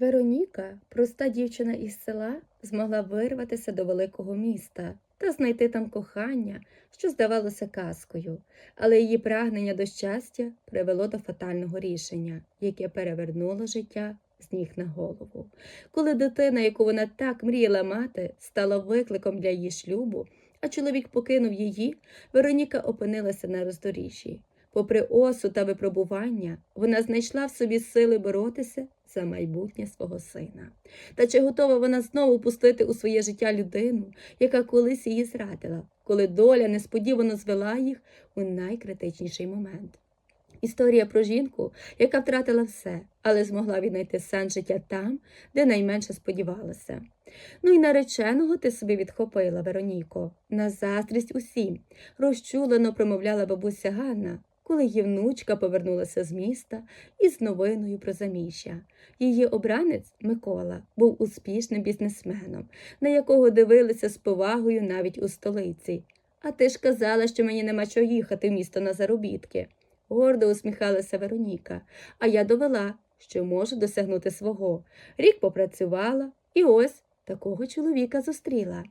Вероніка, проста дівчина із села, змогла вирватися до великого міста та знайти там кохання, що здавалося казкою, але її прагнення до щастя привело до фатального рішення, яке перевернуло життя з ніг на голову. Коли дитина, яку вона так мріяла мати, стала викликом для її шлюбу, а чоловік покинув її, Вероніка опинилася на роздоріжжі. Попри осу та випробування, вона знайшла в собі сили боротися за майбутнє свого сина. Та чи готова вона знову пустити у своє життя людину, яка колись її зрадила, коли доля несподівано звела їх у найкритичніший момент? Історія про жінку, яка втратила все, але змогла віднайти сенс життя там, де найменше сподівалася. Ну і нареченого ти собі відхопила, Вероніко, на заздрість усім, розчулено промовляла бабуся Ганна, коли її внучка повернулася з міста із новиною про заміжжя. Її обранець Микола був успішним бізнесменом, на якого дивилися з повагою навіть у столиці. А ти ж казала, що мені нема чого їхати в місто на заробітки. Гордо усміхалася Вероніка, а я довела, що можу досягнути свого. Рік попрацювала, і ось такого чоловіка зустріла.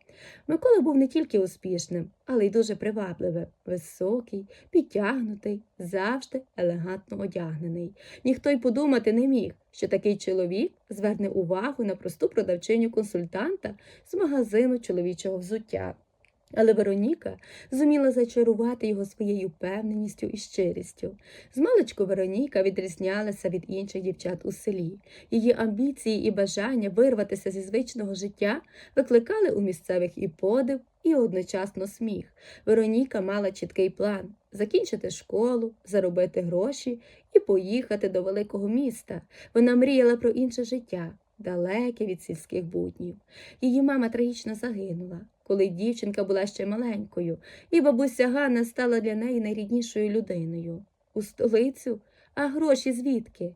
Микола був не тільки успішним, але й дуже привабливим, високий, підтягнутий, завжди елегантно одягнений. Ніхто й подумати не міг, що такий чоловік зверне увагу на просту продавчиню консультанта з магазину чоловічого взуття. Але Вероніка зуміла зачарувати його своєю впевненістю і щирістю. Змалечку Вероніка відрізнялася від інших дівчат у селі. Її амбіції і бажання вирватися зі звичного життя викликали у місцевих і подив, і одночасно сміх. Вероніка мала чіткий план закінчити школу, заробити гроші і поїхати до великого міста. Вона мріяла про інше життя, далеке від сільських буднів. Її мама трагічно загинула, коли дівчинка була ще маленькою, і бабуся Ганна стала для неї найріднішою людиною. У столицю, а гроші звідки?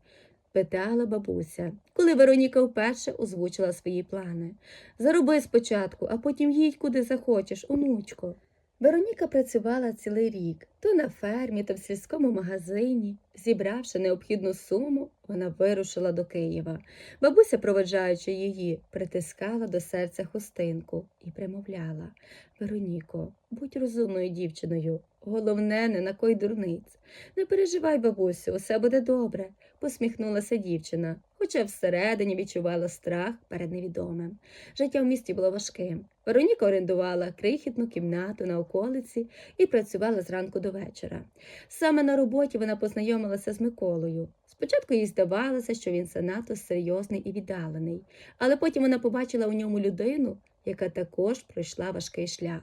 питала бабуся, коли Вероніка вперше озвучила свої плани. Зароби спочатку, а потім їдь куди захочеш, онучко. Вероніка працювала цілий рік то на фермі, то в сільському магазині. Зібравши необхідну суму, вона вирушила до Києва. Бабуся, проведжаючи її, притискала до серця хустинку і примовляла Вероніко, будь розумною дівчиною. Головне, не накой дурниць. Не переживай, бабусю, усе буде добре, посміхнулася дівчина, хоча всередині відчувала страх перед невідомим. Життя в місті було важким. Вероніка орендувала крихітну кімнату на околиці і працювала зранку до вечора. Саме на роботі вона познайомилася з Миколою. Спочатку їй здавалося, що він занадто серйозний і віддалений, але потім вона побачила у ньому людину, яка також пройшла важкий шлях.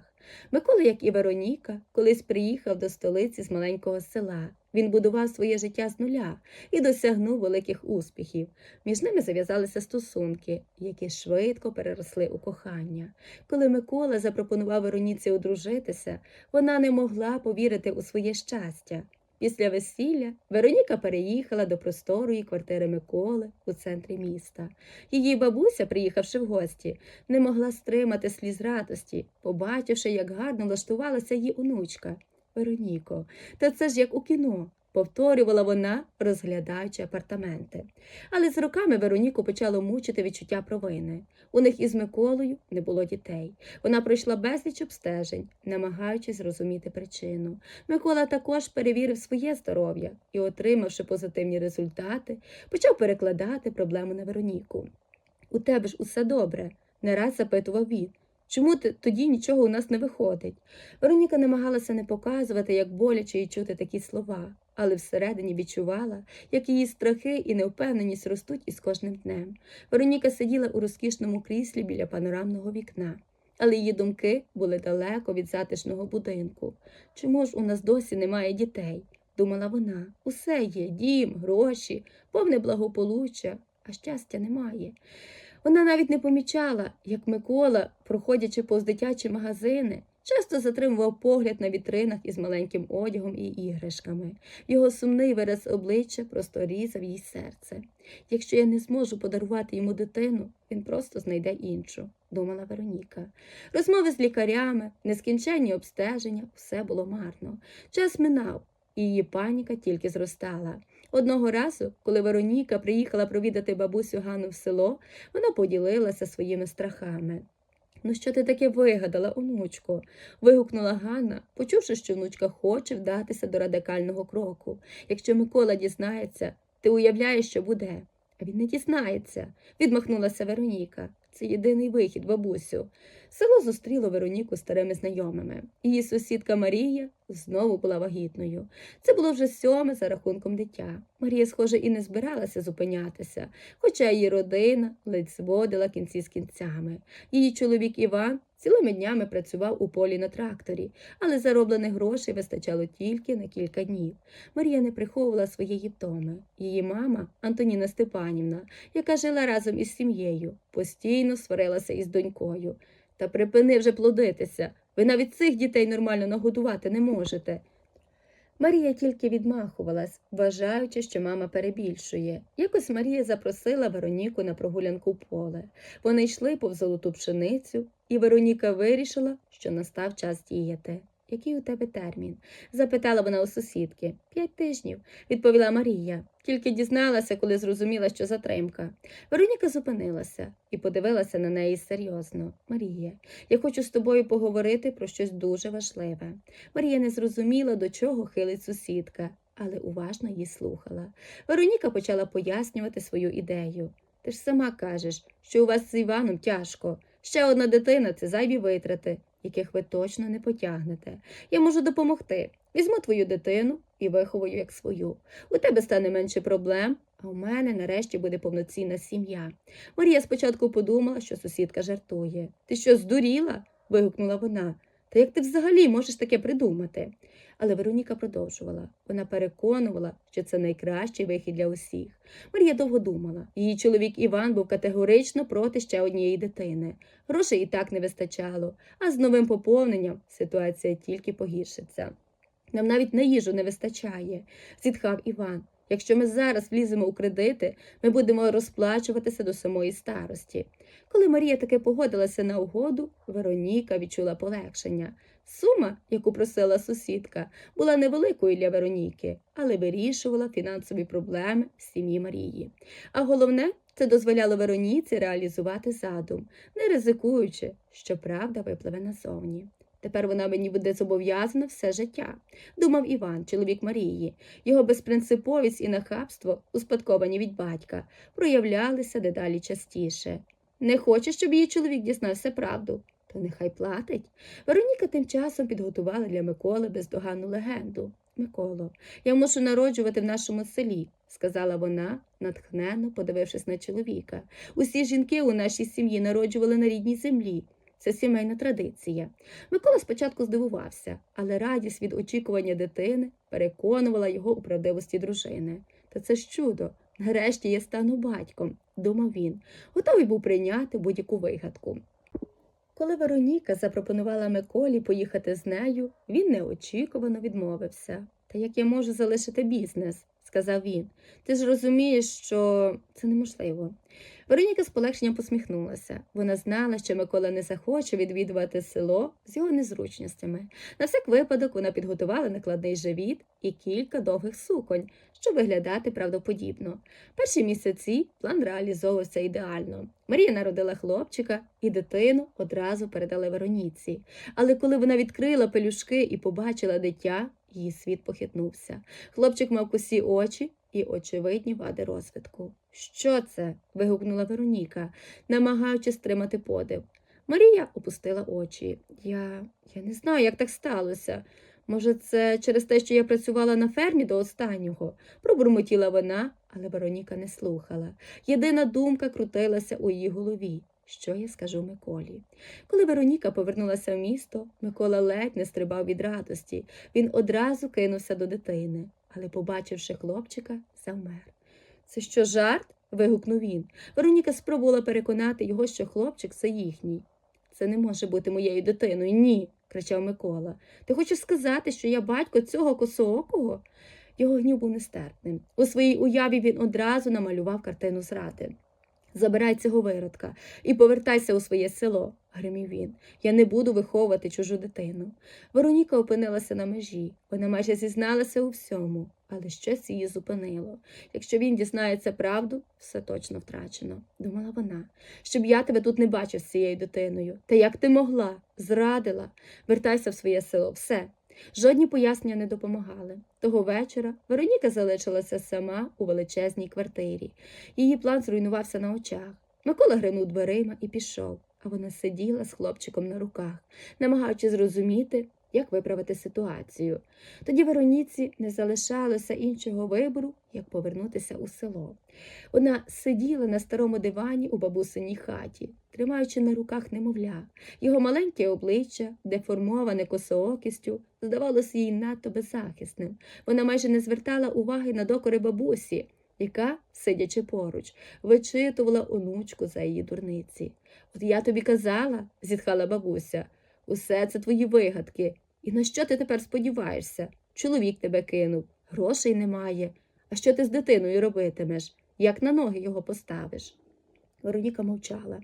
Микола, як і Вероніка, колись приїхав до столиці з маленького села. Він будував своє життя з нуля і досягнув великих успіхів. Між ними зав'язалися стосунки, які швидко переросли у кохання. Коли Микола запропонував Вероніці одружитися, вона не могла повірити у своє щастя. Після весілля Вероніка переїхала до просторої квартири Миколи у центрі міста. Її бабуся, приїхавши в гості, не могла стримати сліз радості, побачивши, як гарно влаштувалася її онучка. Вероніко, та це ж як у кіно. Повторювала вона, розглядаючи апартаменти. Але з роками Вероніку почало мучити відчуття провини. У них із Миколою не було дітей. Вона пройшла безліч обстежень, намагаючись зрозуміти причину. Микола також перевірив своє здоров'я і, отримавши позитивні результати, почав перекладати проблему на Вероніку. У тебе ж усе добре, не раз запитував він. Чому ти тоді нічого у нас не виходить? Вероніка намагалася не показувати, як боляче їй чути такі слова, але всередині відчувала, як її страхи і невпевненість ростуть із кожним днем. Вероніка сиділа у розкішному кріслі біля панорамного вікна, але її думки були далеко від затишного будинку. Чому ж у нас досі немає дітей? думала вона. Усе є дім, гроші, повне благополуччя, а щастя немає. Вона навіть не помічала, як Микола, проходячи повз дитячі магазини, часто затримував погляд на вітринах із маленьким одягом і іграшками. Його сумний вираз обличчя просто різав їй серце. Якщо я не зможу подарувати йому дитину, він просто знайде іншу, думала Вероніка. Розмови з лікарями, нескінченні обстеження, все було марно. Час минав, і її паніка тільки зростала. Одного разу, коли Вероніка приїхала провідати бабусю Ганну в село, вона поділилася своїми страхами. Ну, що ти таке вигадала, онучко? вигукнула Ганна, почувши, що внучка хоче вдатися до радикального кроку. Якщо Микола дізнається, ти уявляєш, що буде. А він не дізнається, відмахнулася Вероніка. Це єдиний вихід, бабусю. Село зустріло Вероніку старими знайомими. Її сусідка Марія знову була вагітною. Це було вже сьоме за рахунком дитя. Марія, схоже, і не збиралася зупинятися, хоча її родина ледь зводила кінці з кінцями. Її чоловік Іван цілими днями працював у полі на тракторі, але зароблених грошей вистачало тільки на кілька днів. Марія не приховувала своєї втоми. Її мама Антоніна Степанівна, яка жила разом із сім'єю, постійно сварилася із донькою. Та припини вже плодитися. Ви навіть цих дітей нормально нагодувати не можете. Марія тільки відмахувалась, вважаючи, що мама перебільшує. Якось Марія запросила Вероніку на прогулянку поле. Вони йшли повз золоту пшеницю, і Вероніка вирішила, що настав час діяти. Який у тебе термін? запитала вона у сусідки. П'ять тижнів, відповіла Марія. Тільки дізналася, коли зрозуміла, що затримка. Вероніка зупинилася і подивилася на неї серйозно. Марія, я хочу з тобою поговорити про щось дуже важливе. Марія не зрозуміла, до чого хилить сусідка, але уважно її слухала. Вероніка почала пояснювати свою ідею. Ти ж сама кажеш, що у вас з Іваном тяжко. Ще одна дитина це зайві витрати, яких ви точно не потягнете. Я можу допомогти. Візьму твою дитину і виховую як свою. У тебе стане менше проблем, а у мене нарешті буде повноцінна сім'я. Марія спочатку подумала, що сусідка жартує. Ти що, здуріла? вигукнула вона. Та як ти взагалі можеш таке придумати? Але Вероніка продовжувала. Вона переконувала, що це найкращий вихід для усіх. Марія довго думала. Її чоловік Іван був категорично проти ще однієї дитини. Грошей і так не вистачало, а з новим поповненням ситуація тільки погіршиться. Нам навіть на їжу не вистачає, зітхав Іван. Якщо ми зараз вліземо у кредити, ми будемо розплачуватися до самої старості. Коли Марія таки погодилася на угоду, Вероніка відчула полегшення. Сума, яку просила сусідка, була невеликою для Вероніки, але вирішувала фінансові проблеми сім'ї Марії. А головне, це дозволяло Вероніці реалізувати задум, не ризикуючи, що правда випливе назовні. Тепер вона мені буде зобов'язана все життя, думав Іван, чоловік Марії. Його безпринциповість і нахабство, успадковані від батька, проявлялися дедалі частіше. Не хоче, щоб її чоловік дізнався правду, то нехай платить. Вероніка тим часом підготувала для Миколи бездоганну легенду. Миколо, я мушу народжувати в нашому селі, сказала вона, натхненно подивившись на чоловіка. Усі жінки у нашій сім'ї народжували на рідній землі. Це сімейна традиція. Микола спочатку здивувався, але радість від очікування дитини переконувала його у правдивості дружини. Та це ж чудо. Нарешті я стану батьком, думав він, готовий був прийняти будь-яку вигадку. Коли Вероніка запропонувала Миколі поїхати з нею, він неочікувано відмовився. Та як я можу залишити бізнес? сказав він. Ти ж розумієш, що це неможливо. Вероніка з полегшенням посміхнулася. Вона знала, що Микола не захоче відвідувати село з його незручностями. На всяк випадок вона підготувала накладний живіт і кілька довгих суконь, щоб виглядати правдоподібно. Перші місяці план реалізовувався ідеально. Марія народила хлопчика і дитину одразу передали Вероніці. Але коли вона відкрила пелюшки і побачила дитя, її світ похитнувся. Хлопчик мав косі очі і очевидні вади розвитку. Що це? вигукнула Вероніка, намагаючись стримати подив. Марія опустила очі. Я, я не знаю, як так сталося. Може, це через те, що я працювала на фермі до останнього, пробурмотіла вона, але Вероніка не слухала. Єдина думка крутилася у її голові. Що я скажу Миколі? Коли Вероніка повернулася в місто, Микола ледь не стрибав від радості. Він одразу кинувся до дитини, але, побачивши хлопчика, завмер. Це що, жарт? вигукнув він. Вероніка спробувала переконати його, що хлопчик це їхній. Це не може бути моєю дитиною, ні, кричав Микола. Ти хочеш сказати, що я батько цього косоокого? Його гнів був нестерпним. У своїй уяві він одразу намалював картину зради. Забирай цього виродка і повертайся у своє село, гримів він. Я не буду виховувати чужу дитину. Вероніка опинилася на межі. Вона майже зізналася у всьому, але щось її зупинило. Якщо він дізнається правду, все точно втрачено, думала вона. Щоб я тебе тут не бачив з цією дитиною. Та як ти могла? Зрадила. Вертайся в своє село, все. Жодні пояснення не допомагали. Того вечора Вероніка залишилася сама у величезній квартирі. Її план зруйнувався на очах. Микола гринув дверима і пішов, а вона сиділа з хлопчиком на руках, намагаючись зрозуміти, як виправити ситуацію. Тоді Вероніці не залишалося іншого вибору, як повернутися у село. Вона сиділа на старому дивані у бабусиній хаті, тримаючи на руках немовля. Його маленьке обличчя, деформоване косоокістю, здавалося їй надто беззахисним. Вона майже не звертала уваги на докори бабусі, яка, сидячи поруч, вичитувала онучку за її дурниці. От я тобі казала, зітхала бабуся, усе це твої вигадки. І на що ти тепер сподіваєшся? Чоловік тебе кинув, грошей немає. А що ти з дитиною робитимеш? Як на ноги його поставиш? Вероніка мовчала.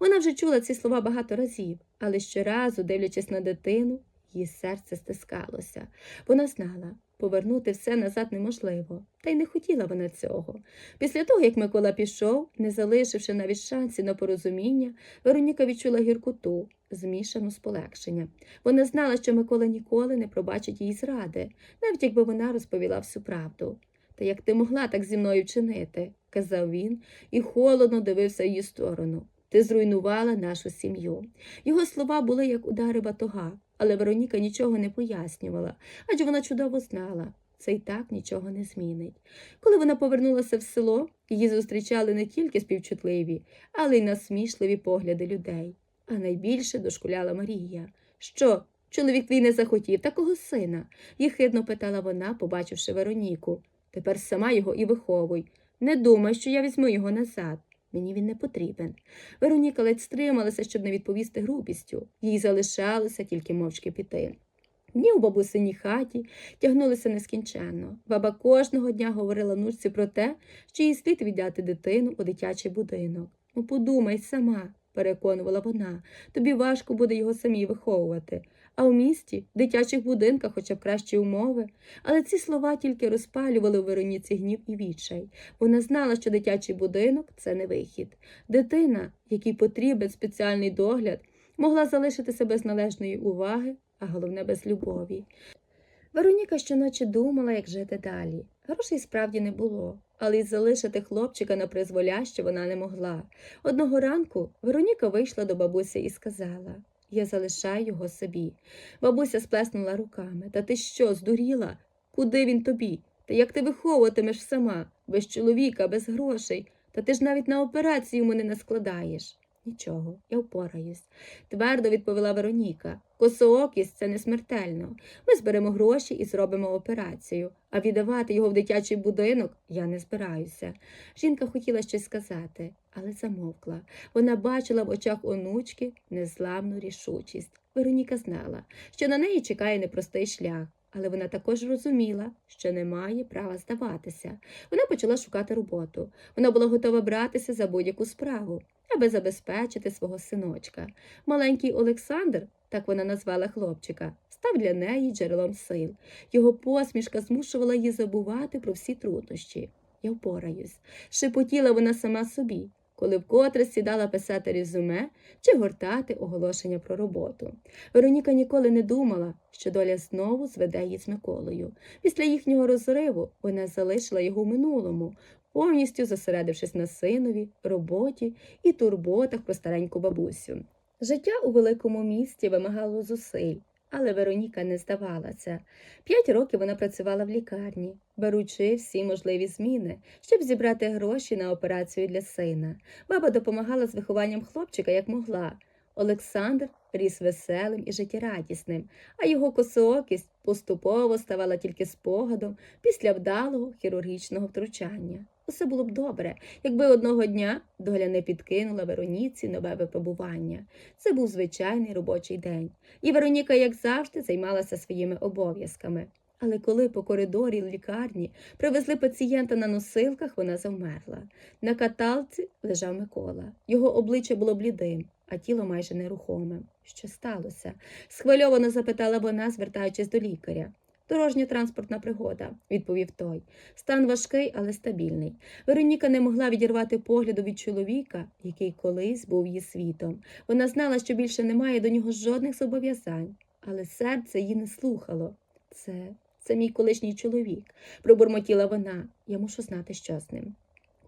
Вона вже чула ці слова багато разів, але щоразу, дивлячись на дитину, її серце стискалося. Вона знала, повернути все назад неможливо, та й не хотіла вона цього. Після того, як Микола пішов, не залишивши навіть шансів на порозуміння, Вероніка відчула гіркоту, змішану з полегшенням. Вона знала, що Микола ніколи не пробачить їй зради, навіть якби вона розповіла всю правду. Та як ти могла так зі мною вчинити? казав він і холодно дивився її сторону. Ти зруйнувала нашу сім'ю. Його слова були як удари батога, але Вероніка нічого не пояснювала, адже вона чудово знала. Це й так нічого не змінить. Коли вона повернулася в село, її зустрічали не тільки співчутливі, але й насмішливі погляди людей. А найбільше дошкуляла Марія. Що, чоловік твій не захотів такого сина? їхидно питала вона, побачивши Вероніку. Тепер сама його і виховуй. Не думай, що я візьму його назад. Мені він не потрібен. Вероніка ледь стрималася, щоб не відповісти грубістю. Їй залишалося тільки мовчки піти. Дні у бабусиній хаті тягнулися нескінченно. Баба кожного дня говорила внучці про те, що їй слід віддати дитину у дитячий будинок. Ну, подумай сама, переконувала вона, тобі важко буде його самій виховувати. А в місті, в дитячих будинках, хоча б кращі умови. Але ці слова тільки розпалювали у Вероніці гнів і відчай. Вона знала, що дитячий будинок це не вихід. Дитина, якій потрібен спеціальний догляд, могла залишитися без належної уваги, а головне без любові. Вероніка щоночі думала, як жити далі. Грошей справді не було, але й залишити хлопчика на призволяще вона не могла. Одного ранку Вероніка вийшла до бабусі і сказала я залишаю його собі. Бабуся сплеснула руками. Та ти що, здуріла? Куди він тобі? Та як ти виховуватимеш сама, без чоловіка, без грошей? Та ти ж навіть на операцію мене не складаєш. Нічого, я впораюсь, твердо відповіла Вероніка. Косоокість це не смертельно. Ми зберемо гроші і зробимо операцію, а віддавати його в дитячий будинок я не збираюся. Жінка хотіла щось сказати, але замовкла. Вона бачила в очах онучки незламну рішучість. Вероніка знала, що на неї чекає непростий шлях. Але вона також розуміла, що не має права здаватися. Вона почала шукати роботу. Вона була готова братися за будь-яку справу, аби забезпечити свого синочка. Маленький Олександр, так вона назвала хлопчика, став для неї джерелом сил. Його посмішка змушувала її забувати про всі труднощі. Я впораюсь, шепотіла вона сама собі, коли вкотре сідала писати резюме чи гортати оголошення про роботу. Вероніка ніколи не думала, що доля знову зведе її з Миколою. Після їхнього розриву вона залишила його в минулому, повністю зосередившись на синові, роботі і турботах про стареньку бабусю. Життя у великому місті вимагало зусиль, але Вероніка не здавалася. П'ять років вона працювала в лікарні, беручи всі можливі зміни, щоб зібрати гроші на операцію для сина. Баба допомагала з вихованням хлопчика як могла. Олександр ріс веселим і життєрадісним, а його косоокість поступово ставала тільки спогадом після вдалого хірургічного втручання. Усе було б добре, якби одного дня доля не підкинула Вероніці нове випробування. Це був звичайний робочий день, і Вероніка, як завжди, займалася своїми обов'язками. Але коли по коридорі лікарні привезли пацієнта на носилках, вона завмерла. На каталці лежав Микола. Його обличчя було блідим, а тіло майже нерухомим. Що сталося? схвильовано запитала вона, звертаючись до лікаря. Дорожня транспортна пригода, відповів той. Стан важкий, але стабільний. Вероніка не могла відірвати погляду від чоловіка, який колись був її світом. Вона знала, що більше немає до нього жодних зобов'язань, але серце її не слухало. Це, це мій колишній чоловік, пробурмотіла вона. Я мушу знати, що з ним.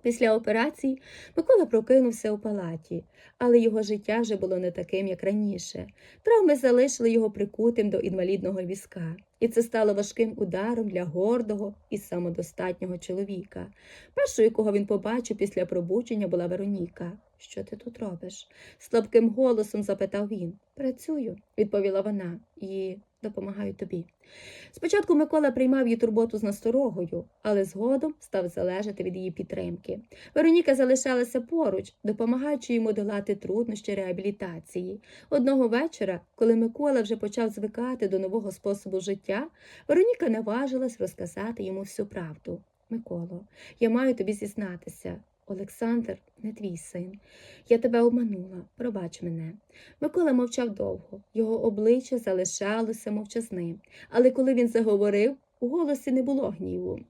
Після операції Микола прокинувся у палаті, але його життя вже було не таким, як раніше. Травми залишили його прикутим до інвалідного візка, і це стало важким ударом для гордого і самодостатнього чоловіка. Першою, кого він побачив після пробудження, була Вероніка. Що ти тут робиш? слабким голосом запитав він. Працюю, відповіла вона, і допомагаю тобі. Спочатку Микола приймав її турботу з насторогою, але згодом став залежати від її підтримки. Вероніка залишалася поруч, допомагаючи йому долати труднощі реабілітації. Одного вечора, коли Микола вже почав звикати до нового способу життя, Вероніка наважилась розказати йому всю правду. Миколо, я маю тобі зізнатися. Олександр не твій син. Я тебе обманула, пробач мене. Микола мовчав довго, його обличчя залишалося мовчазним, але коли він заговорив, у голосі не було гніву.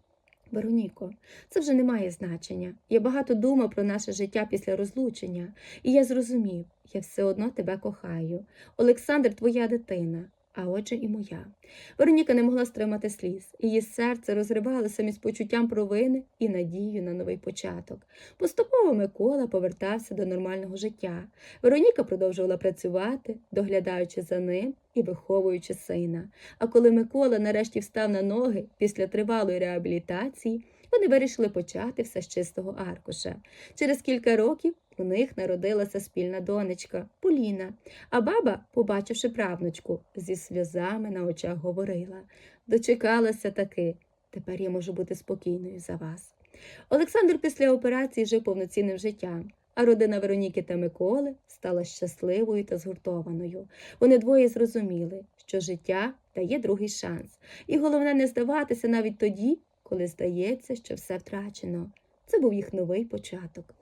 Вероніко, це вже не має значення. Я багато думав про наше життя після розлучення, і я зрозумів, я все одно тебе кохаю. Олександр твоя дитина, а отже і моя. Вероніка не могла стримати сліз. Її серце розривалося між почуттям провини і надією на новий початок. Поступово Микола повертався до нормального життя. Вероніка продовжувала працювати, доглядаючи за ним і виховуючи сина. А коли Микола нарешті встав на ноги після тривалої реабілітації, вони вирішили почати все з чистого аркуша. Через кілька років у них народилася спільна донечка Поліна, а баба, побачивши правнучку, зі сльозами на очах говорила дочекалася таки. Тепер я можу бути спокійною за вас. Олександр після операції жив повноцінним життям, а родина Вероніки та Миколи стала щасливою та згуртованою. Вони двоє зрозуміли, що життя дає другий шанс, і головне не здаватися навіть тоді, коли здається, що все втрачено. Це був їх новий початок.